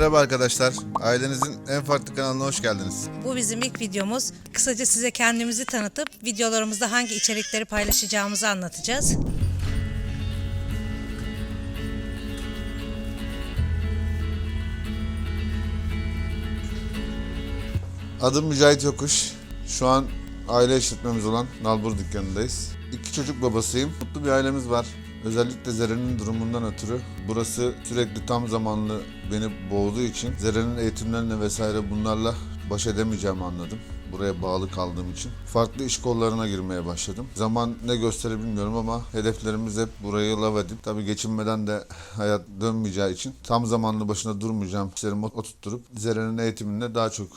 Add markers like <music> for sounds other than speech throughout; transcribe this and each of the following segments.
Merhaba arkadaşlar. Ailenizin en farklı kanalına hoş geldiniz. Bu bizim ilk videomuz. Kısaca size kendimizi tanıtıp videolarımızda hangi içerikleri paylaşacağımızı anlatacağız. Adım Mücahit Yokuş. Şu an aile işletmemiz olan Nalbur dükkanındayız. İki çocuk babasıyım. Mutlu bir ailemiz var. Özellikle Zeren'in durumundan ötürü burası sürekli tam zamanlı beni boğduğu için Zeren'in eğitimlerine vesaire bunlarla baş edemeyeceğimi anladım. Buraya bağlı kaldığım için. Farklı iş kollarına girmeye başladım. Zaman ne gösterir bilmiyorum ama hedeflerimiz hep burayı lav edip tabii geçinmeden de hayat dönmeyeceği için tam zamanlı başına durmayacağım işlerimi oturtturup Zeren'in eğitiminde daha çok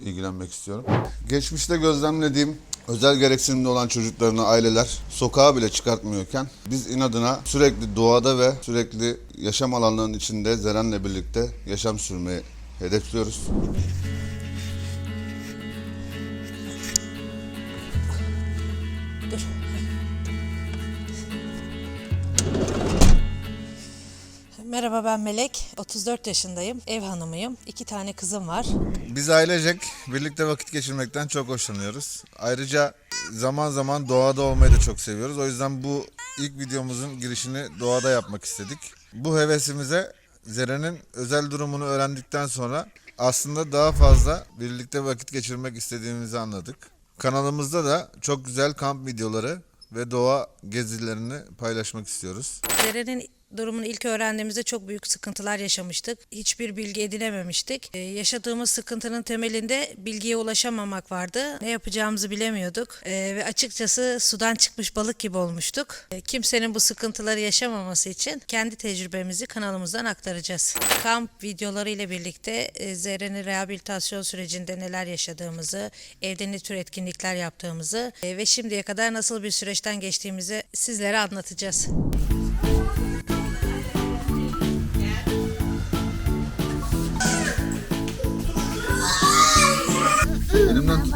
ilgilenmek istiyorum. Geçmişte gözlemlediğim özel gereksinimli olan çocuklarını aileler sokağa bile çıkartmıyorken biz inadına sürekli doğada ve sürekli yaşam alanlarının içinde Zeren'le birlikte yaşam sürmeyi hedefliyoruz. Merhaba ben Melek. 34 yaşındayım. Ev hanımıyım. İki tane kızım var. Biz ailecek birlikte vakit geçirmekten çok hoşlanıyoruz. Ayrıca zaman zaman doğada olmayı da çok seviyoruz. O yüzden bu ilk videomuzun girişini doğada yapmak istedik. Bu hevesimize Zeren'in özel durumunu öğrendikten sonra aslında daha fazla birlikte vakit geçirmek istediğimizi anladık. Kanalımızda da çok güzel kamp videoları ve doğa gezilerini paylaşmak istiyoruz. Zeren'in durumunu ilk öğrendiğimizde çok büyük sıkıntılar yaşamıştık. Hiçbir bilgi edinememiştik. Ee, yaşadığımız sıkıntının temelinde bilgiye ulaşamamak vardı. Ne yapacağımızı bilemiyorduk. Ee, ve açıkçası sudan çıkmış balık gibi olmuştuk. Ee, kimsenin bu sıkıntıları yaşamaması için kendi tecrübemizi kanalımızdan aktaracağız. Kamp videoları ile birlikte e, Zeren'in rehabilitasyon sürecinde neler yaşadığımızı, evde ne tür etkinlikler yaptığımızı e, ve şimdiye kadar nasıl bir süreçten geçtiğimizi sizlere anlatacağız. Elimden tut.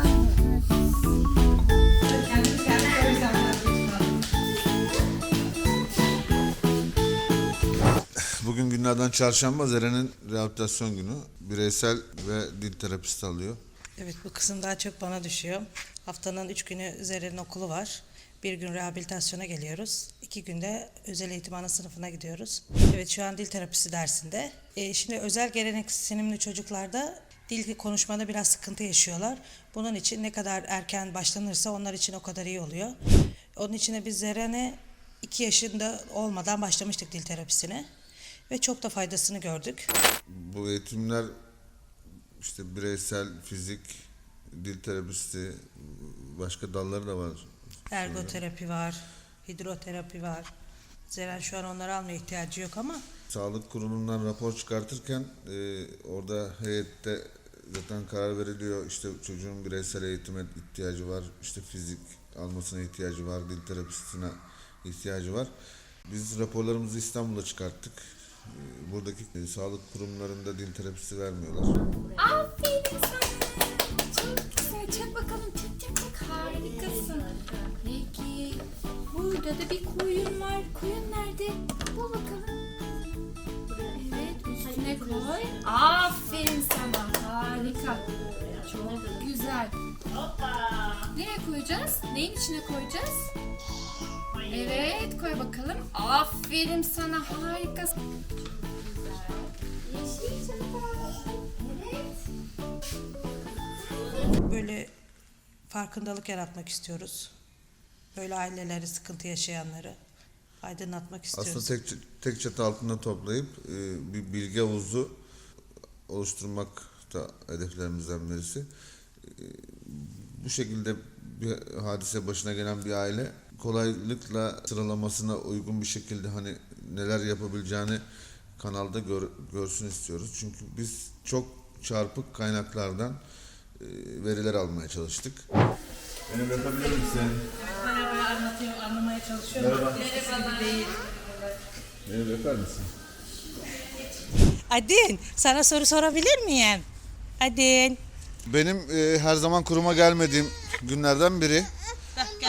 Bugün günlerden çarşamba Zeren'in rehabilitasyon günü. Bireysel ve dil terapisti alıyor. Evet bu kısım daha çok bana düşüyor. Haftanın üç günü Zerre'nin okulu var. Bir gün rehabilitasyona geliyoruz. İki günde özel eğitim ana sınıfına gidiyoruz. Evet şu an dil terapisi dersinde. Ee, şimdi özel gereksinimli çocuklarda dil konuşmada biraz sıkıntı yaşıyorlar. Bunun için ne kadar erken başlanırsa onlar için o kadar iyi oluyor. Onun için de biz Zeren'e iki yaşında olmadan başlamıştık dil terapisine. Ve çok da faydasını gördük. Bu eğitimler işte bireysel, fizik, dil terapisti, başka dalları da var. Ergoterapi var, hidroterapi var. Zeren şu an onları almaya ihtiyacı yok ama Sağlık kurumundan rapor çıkartırken e, orada heyette zaten karar veriliyor. İşte çocuğun bireysel eğitime ihtiyacı var. işte fizik almasına ihtiyacı var. Dil terapisine ihtiyacı var. Biz raporlarımızı İstanbul'a çıkarttık. E, buradaki e, sağlık kurumlarında dil terapisi vermiyorlar. Aferin Nereye koyacağız? Neyin içine koyacağız? Evet koy bakalım. Aferin sana. Yeşil. Evet. böyle farkındalık yaratmak istiyoruz. Böyle aileleri, sıkıntı yaşayanları aydınlatmak istiyoruz. Aslında tek, tek çatı altında toplayıp e, bir bilgi havuzu oluşturmak da hedeflerimizden birisi. E, bu şekilde bir hadise başına gelen bir aile kolaylıkla sıralamasına uygun bir şekilde hani neler yapabileceğini kanalda gör- görsün istiyoruz. Çünkü biz çok çarpık kaynaklardan e, veriler almaya çalıştık. Beni bırakabilir misin? Merhaba anlatıyor, anlamaya çalışıyorum. Merhaba. değil. Beni bırakar mısın? Adin, sana soru sorabilir miyim? Adin. Benim e, her zaman kuruma gelmediğim günlerden biri.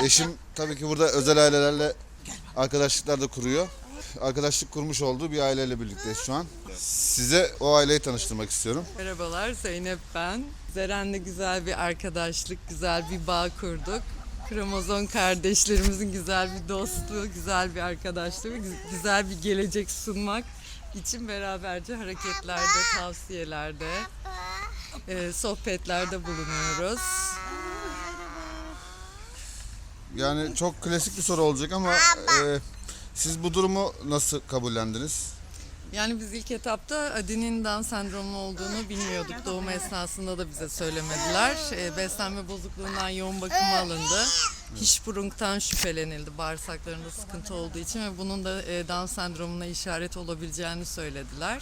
Eşim tabii ki burada özel ailelerle arkadaşlıklar da kuruyor. Arkadaşlık kurmuş olduğu bir aileyle birlikteyiz şu an. Size o aileyi tanıştırmak istiyorum. Merhabalar Zeynep ben. Zeren'le güzel bir arkadaşlık, güzel bir bağ kurduk. Kromozon kardeşlerimizin güzel bir dostluğu, güzel bir arkadaşlığı, gü- güzel bir gelecek sunmak için beraberce hareketlerde, tavsiyelerde, e, sohbetlerde bulunuyoruz. Yani çok klasik bir soru olacak ama e, siz bu durumu nasıl kabullendiniz? Yani biz ilk etapta Adi'nin Down sendromu olduğunu bilmiyorduk. Doğum esnasında da bize söylemediler. E, beslenme bozukluğundan yoğun bakıma alındı. Hişburung'tan şüphelenildi bağırsaklarında sıkıntı olduğu için ve bunun da e, Down sendromuna işaret olabileceğini söylediler.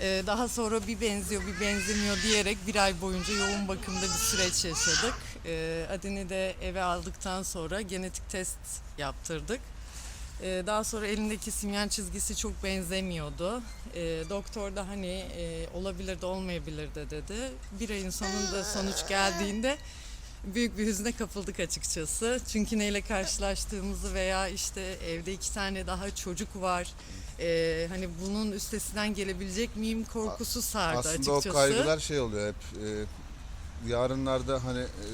E, daha sonra bir benziyor bir benzemiyor diyerek bir ay boyunca yoğun bakımda bir süreç yaşadık. E, Adin'i de eve aldıktan sonra genetik test yaptırdık. Ee, Daha sonra elindeki simyan çizgisi çok benzemiyordu. Ee, doktor da hani e, olabilir de olmayabilir de dedi. Bir ayın sonunda sonuç geldiğinde büyük bir hüzne kapıldık açıkçası. Çünkü neyle karşılaştığımızı veya işte evde iki tane daha çocuk var. Ee, hani bunun üstesinden gelebilecek miyim korkusu sardı Aslında açıkçası. o kaygılar şey oluyor hep. e, yarınlarda hani e,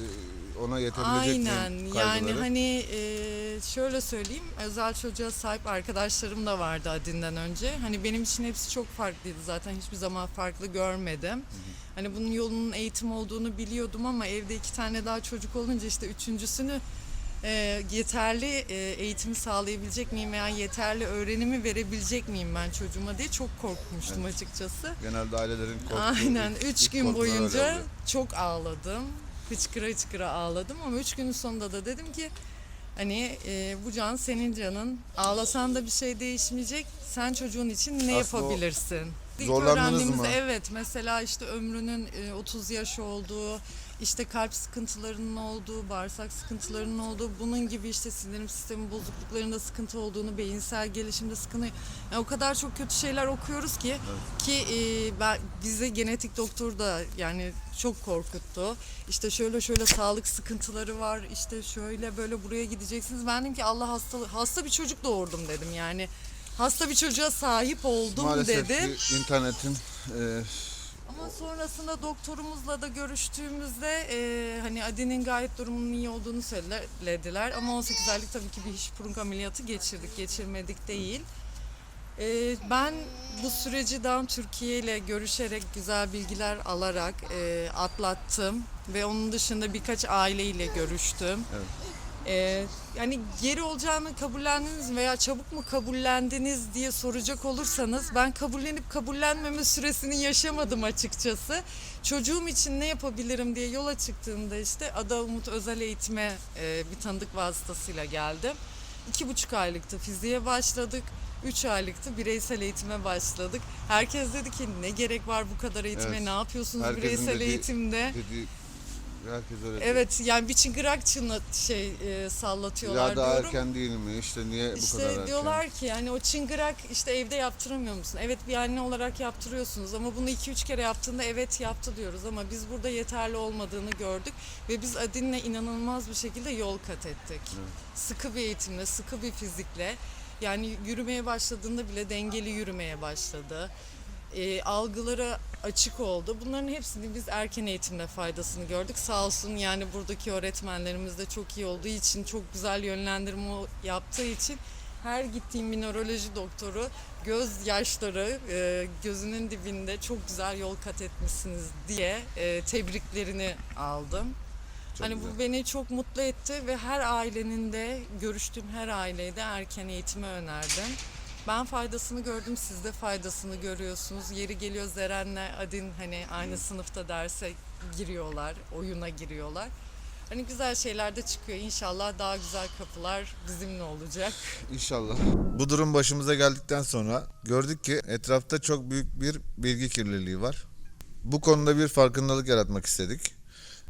ona yetebilecek Aynen miyim yani kaygıları. hani e, şöyle söyleyeyim özel çocuğa sahip arkadaşlarım da vardı Adin'den önce. Hani benim için hepsi çok farklıydı zaten hiçbir zaman farklı görmedim. Hani bunun yolunun eğitim olduğunu biliyordum ama evde iki tane daha çocuk olunca işte üçüncüsünü e, yeterli e, eğitimi sağlayabilecek miyim veya yeterli öğrenimi verebilecek miyim ben çocuğuma diye çok korkmuştum açıkçası. Genelde ailelerin korktuğu Aynen. ilk- Üç ilk gün korkular öyle boyunca oluyor. çok ağladım. Hıçkıra hıçkıra ağladım ama üç günün sonunda da dedim ki hani e, bu can senin canın. Ağlasan da bir şey değişmeyecek. Sen çocuğun için ne Aslında yapabilirsin? İlk Zorlandınız mı? öğrendiğimizde evet mesela işte ömrünün e, 30 yaş olduğu, işte kalp sıkıntılarının olduğu, bağırsak sıkıntılarının olduğu, bunun gibi işte sindirim sistemi bozukluklarında sıkıntı olduğunu, beyinsel gelişimde sıkıntı. Yani o kadar çok kötü şeyler okuyoruz ki ki e, ben, bize genetik doktor da yani çok korkuttu. İşte şöyle şöyle sağlık sıkıntıları var. işte şöyle böyle buraya gideceksiniz. Ben dedim ki Allah hasta hasta bir çocuk doğurdum dedim yani. Hasta bir çocuğa sahip oldum Maalesef dedim. ki internetin e, Ama sonrasında doktorumuzla da görüştüğümüzde e, hani Adi'nin gayet durumunun iyi olduğunu söylediler. Ama 18 aylık tabii ki bir Hirschsprung ameliyatı geçirdik, geçirmedik değil. E, ben bu süreci daha Türkiye ile görüşerek güzel bilgiler alarak e, atlattım ve onun dışında birkaç aileyle görüştüm. Evet. E, yani geri olacağını kabullendiniz mi veya çabuk mu kabullendiniz diye soracak olursanız ben kabullenip kabullenmeme süresini yaşamadım açıkçası. Çocuğum için ne yapabilirim diye yola çıktığımda işte Ada Umut Özel Eğitim'e e, bir tanıdık vasıtasıyla geldim. İki buçuk aylıktı fiziğe başladık. Üç aylıktı bireysel eğitime başladık. Herkes dedi ki ne gerek var bu kadar eğitime Evet. ne yapıyorsunuz Herkesin bireysel dediği- eğitimde? dediği herkes öyle diyor. Evet yani bir çıngırak çınlat şey e, sallatıyorlar Ya daha diyorum. erken değil mi? İşte niye bu İşte kadar erken? diyorlar ki yani o çıngırak işte evde yaptıramıyor musun? Evet bir anne olarak yaptırıyorsunuz ama bunu 2-3 kere yaptığında evet yaptı diyoruz ama biz burada yeterli olmadığını gördük ve biz Adin'le inanılmaz bir şekilde yol kat ettik. Sıkı bir eğitimle, sıkı bir fizikle yani yürümeye başladığında bile dengeli yürümeye başladı. E, algılara açık oldu. Bunların hepsini biz erken eğitimde faydasını gördük. Sağ olsun yani buradaki öğretmenlerimiz de çok iyi olduğu için, çok güzel yönlendirme yaptığı için her gittiğim bir nöroloji doktoru göz yaşları e, gözünün dibinde çok güzel yol kat etmişsiniz diye e, tebriklerini aldım. Çok hani güzel. bu beni çok mutlu etti ve her ailenin de görüştüğüm her aileye de erken eğitimi önerdim. Ben faydasını gördüm, siz de faydasını görüyorsunuz. Yeri geliyor Zeren'le Adin hani aynı sınıfta derse giriyorlar, oyuna giriyorlar. Hani güzel şeyler de çıkıyor. İnşallah daha güzel kapılar bizimle olacak. <laughs> İnşallah. Bu durum başımıza geldikten sonra gördük ki etrafta çok büyük bir bilgi kirliliği var. Bu konuda bir farkındalık yaratmak istedik.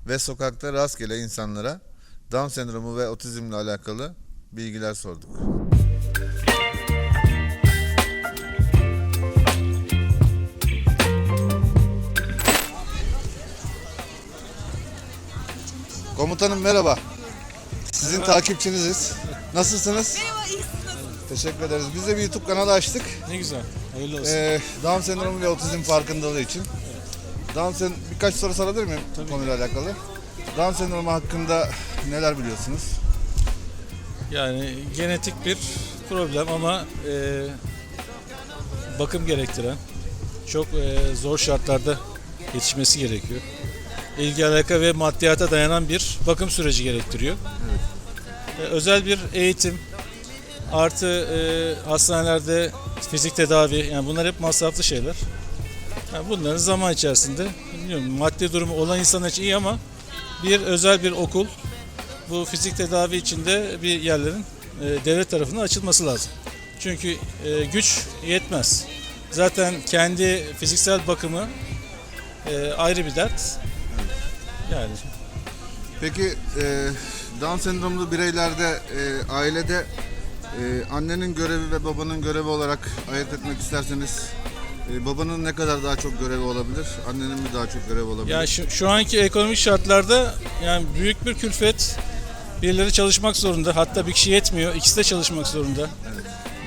Ve sokakta rastgele insanlara Down sendromu ve otizmle alakalı bilgiler sorduk. Komutanım merhaba. Sizin takipçiniziz. Nasılsınız? Merhaba, iyisiniz. Teşekkür ederiz. Biz de bir YouTube kanalı açtık. Ne güzel. Hayırlı olsun. Ee, Down sendromu ve otizm farkındalığı için. Down sen birkaç soru sorabilir miyim konuyla alakalı? Down sendromu hakkında neler biliyorsunuz? Yani genetik bir problem ama e, bakım gerektiren, çok e, zor şartlarda yetişmesi gerekiyor. İlgi alaka ve maddiyata dayanan bir bakım süreci gerektiriyor. E, özel bir eğitim, artı e, hastanelerde fizik tedavi, yani bunlar hep masraflı şeyler. Yani bunların zaman içerisinde, bilmiyorum maddi durumu olan insan için iyi ama bir özel bir okul, bu fizik tedavi içinde bir yerlerin e, devlet tarafından açılması lazım. Çünkü e, güç yetmez. Zaten kendi fiziksel bakımı e, ayrı bir dert. Yani Peki e, Down sendromlu bireylerde e, ailede e, annenin görevi ve babanın görevi olarak ayırt etmek isterseniz e, babanın ne kadar daha çok görevi olabilir? Annenin mi daha çok görevi olabilir? Ya şu, şu anki ekonomik şartlarda yani büyük bir külfet. Birileri çalışmak zorunda. Hatta bir kişi yetmiyor. ikisi de çalışmak zorunda.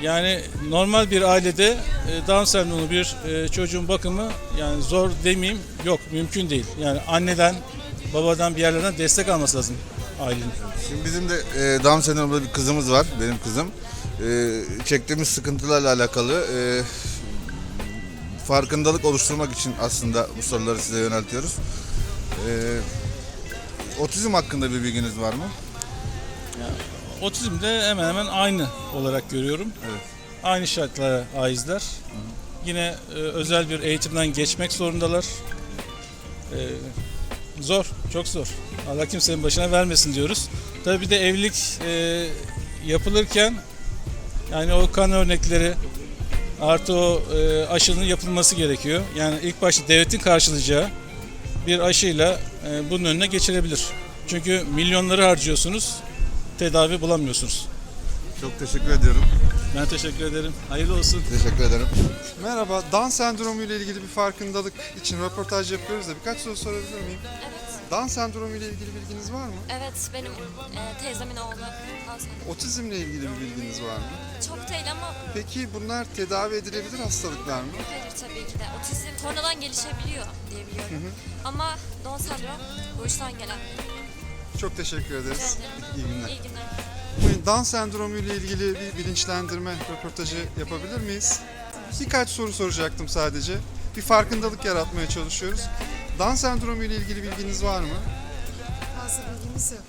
Yani normal bir ailede e, Down sendromlu bir e, çocuğun bakımı yani zor demeyeyim yok mümkün değil. Yani anneden babadan bir yerlerden destek alması lazım ailenin. Şimdi bizim de e, Down sendromlu bir kızımız var, benim kızım. E, çektiğimiz sıkıntılarla alakalı e, farkındalık oluşturmak için aslında bu soruları size yöneltiyoruz. E, otizm hakkında bir bilginiz var mı? Otizm de hemen hemen aynı olarak görüyorum. Evet. Aynı şartlara aizler. Yine e, özel bir eğitimden geçmek zorundalar. E, zor, çok zor. Allah kimsenin başına vermesin diyoruz. Tabii bir de evlilik e, yapılırken yani o kan örnekleri artı o e, aşının yapılması gerekiyor. Yani ilk başta devletin karşılayacağı bir aşıyla e, bunun önüne geçilebilir. Çünkü milyonları harcıyorsunuz, tedavi bulamıyorsunuz. Çok teşekkür ediyorum. Ben teşekkür ederim. Hayırlı olsun. Teşekkür ederim. Merhaba, Down sendromu ile ilgili bir farkındalık için röportaj yapıyoruz da birkaç soru sorabilir miyim? Evet, Down sendromu ile ilgili bilginiz var mı? evet benim e, teyzemin oğlu Down sendromu. Otizmle ilgili bir bilginiz var mı? Çok değil ama Peki bunlar tedavi edilebilir hastalıklar mı? hayır tabii ki de. Otizm sonradan gelişebiliyor diye biliyorum. Ama Down sendrom doğuştan gelen. Çok teşekkür ederiz. İyi günler. İyi günler. Bugün Down sendromu ile ilgili bir bilinçlendirme röportajı yapabilir miyiz? Birkaç soru soracaktım sadece. Bir farkındalık yaratmaya çalışıyoruz. Down sendromu ile ilgili bilginiz var mı? Fazla bilgimiz yok.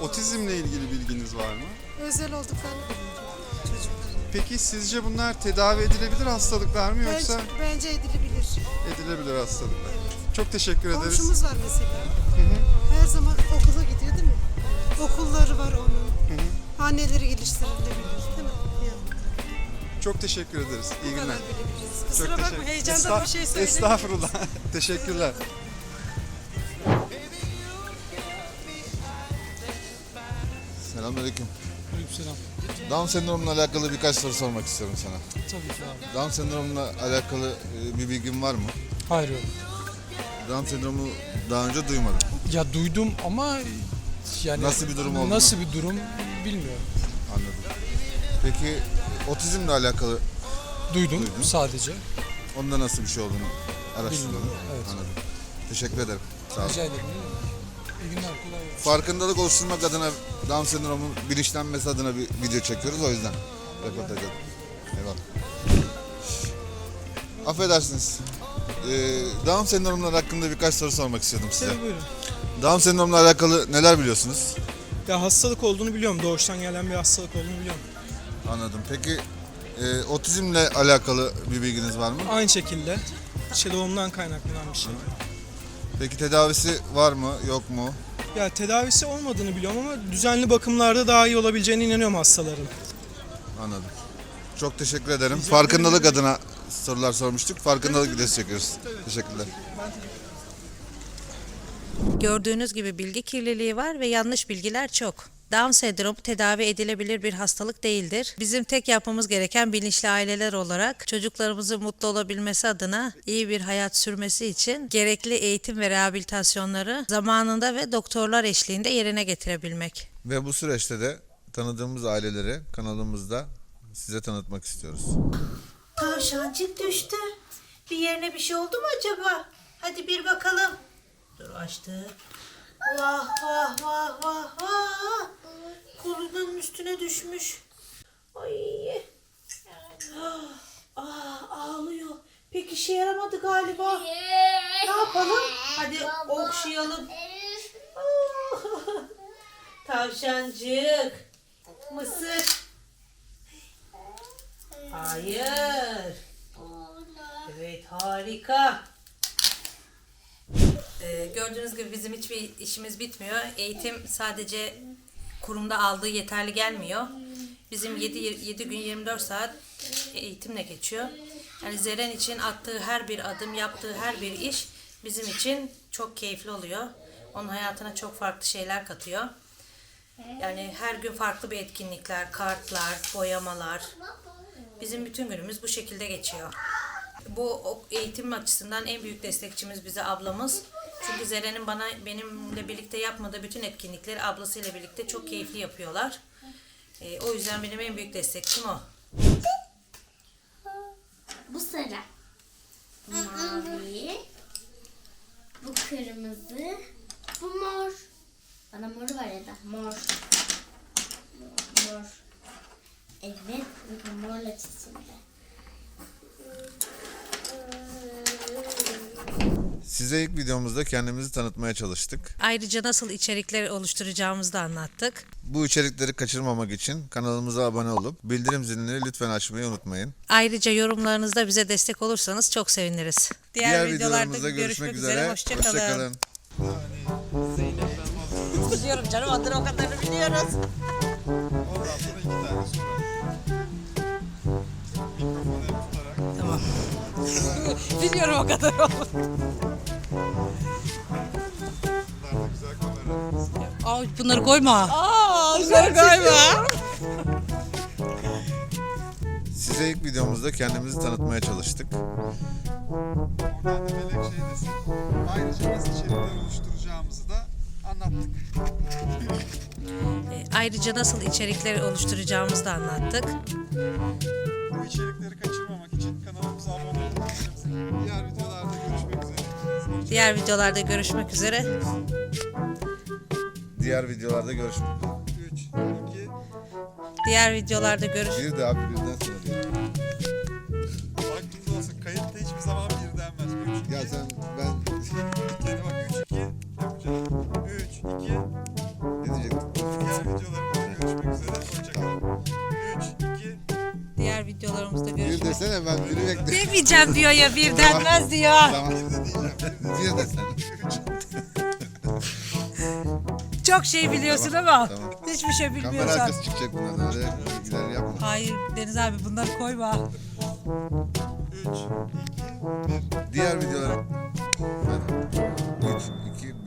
Otizmle ilgili bilginiz var mı? Özel olduklarını bilmiyorum çocukların. Peki sizce bunlar tedavi edilebilir hastalıklar mı yoksa Bence, bence edilebilir. edilebilir hastalıklar? Çok teşekkür ederiz. Komşumuz var mesela. Her zaman okula gidiyor değil mi? Okulları var onun. Anneleri geliştirilebilir değil mi? Yani, Çok teşekkür ederiz. İyi bu günler. kadar bilebiliriz. Çok Kusura bakma teşekkür- heyecandan Estağ- bir şey söyledim. Estağfurullah. <laughs> Teşekkürler. Selamünaleyküm. Selam. Down sendromuyla alakalı birkaç soru sormak istiyorum sana. Tabii ki abi. Down sendromuyla alakalı e, bir bilgin var mı? Hayır yok. Down sendromu daha önce duymadım. Ya duydum ama yani Nasıl bir durum olduğunu? Nasıl bir durum bilmiyorum. Anladım. Peki otizmle alakalı Duydum Duydum. sadece. onda nasıl bir şey olduğunu araştırdın. Bilmiyorum, evet. Anladım. Teşekkür ederim. Sağ ol. Rica ederim. İyi günler. Kolay gelsin. Farkındalık oluşturmak adına Down sendromunun bilinçlenmesi adına bir video çekiyoruz o yüzden. Röportaj yaptık. Eyvallah. Affedersiniz. Ee, Down sendromunun hakkında birkaç soru sormak istiyordum size. Tabii buyurun. Down sendromuyla alakalı neler biliyorsunuz? Ya hastalık olduğunu biliyorum. Doğuştan gelen bir hastalık olduğunu biliyorum. Anladım. Peki e, otizmle alakalı bir bilginiz var mı? Aynı şekilde işte doğumdan kaynaklanan bir şey. Peki tedavisi var mı, yok mu? Ya tedavisi olmadığını biliyorum ama düzenli bakımlarda daha iyi olabileceğine inanıyorum hastaların. Anladım. Çok teşekkür ederim. Farkındalık adına sorular sormuştuk. Farkındalık videosu çekiyoruz. Teşekkürler. Gördüğünüz gibi bilgi kirliliği var ve yanlış bilgiler çok. Down sendromu tedavi edilebilir bir hastalık değildir. Bizim tek yapmamız gereken bilinçli aileler olarak çocuklarımızın mutlu olabilmesi adına iyi bir hayat sürmesi için gerekli eğitim ve rehabilitasyonları zamanında ve doktorlar eşliğinde yerine getirebilmek. Ve bu süreçte de tanıdığımız aileleri kanalımızda size tanıtmak istiyoruz. Tavşancık düştü. Bir yerine bir şey oldu mu acaba? Hadi bir bakalım. Dur açtı. Vah vah vah vah vah. Kolunun üstüne düşmüş. Ay. Ah, ağlıyor. Pek işe yaramadı galiba. Ne yapalım? Hadi okşayalım. Ah. <laughs> Tavşancık. Mısır. Hayır. Evet harika. Ee, gördüğünüz gibi bizim hiçbir işimiz bitmiyor. Eğitim sadece kurumda aldığı yeterli gelmiyor. Bizim 7, 7 gün 24 saat eğitimle geçiyor. Yani Zeren için attığı her bir adım, yaptığı her bir iş bizim için çok keyifli oluyor. Onun hayatına çok farklı şeyler katıyor. Yani her gün farklı bir etkinlikler, kartlar, boyamalar. Bizim bütün günümüz bu şekilde geçiyor. Bu eğitim açısından en büyük destekçimiz bize ablamız. Çünkü Zeren'in bana benimle birlikte yapmadığı bütün etkinlikleri ablasıyla birlikte çok keyifli yapıyorlar. Ee, o yüzden benim en büyük destekçim o. Bu sarı. Mavi. Bu kırmızı. Bu mor. Bana moru var ya da mor. Mor. Evet. Morla çizimde. Size ilk videomuzda kendimizi tanıtmaya çalıştık. Ayrıca nasıl içerikler oluşturacağımızı da anlattık. Bu içerikleri kaçırmamak için kanalımıza abone olup bildirim zilini lütfen açmayı unutmayın. Ayrıca yorumlarınızda bize destek olursanız çok seviniriz. Diğer, videolarımızda görüşmek üzere. Hoşçakalın. Biliyorum canım adını o kadarını biliyoruz. Ondan sonra iki tane soru. Mikrofonu hep tutarak. Biliyorum o kadar Aa, bunları koyma. Aa, bunları koyma. Size ilk videomuzda kendimizi tanıtmaya çalıştık. Oradan da Melek şey desin. Ayrıca nasıl içerikler oluşturacağımızı da anlattık. E, Ayrıca nasıl içerikler oluşturacağımızı da anlattık. Bu içerikleri kaçırmamak için kanalımıza abone olabilirsiniz. Diğer videolarda görüşmek üzere. Diğer videolarda görüşmek üzere. Diğer videolarda görüşmek üzere. 3, 2, Diğer videolarda görüş. Bir de abi birden sonra aklınızda olsun. Kayıtta hiçbir zaman bir denmez. 3, 2, Ya sen ben <laughs> Hadi bak 3, 2 yapacağız. 3, 2, ne diyecektim? diğer videolarımızda görüşmek üzere. Hoşçakalın. 3, 2, Diğer videolarımızda Bir görüşmek desene ben biri bekliyorum. Demeyeceğim diyor ya bir denmez diyor. Tamam. Çok şey biliyorsun Tamam, ama tamam. hiçbir şey Kamera bilmiyorsan. arkası çıkacak bundan öyle bilgiler yapma. Hayır Deniz abi bunları koyma.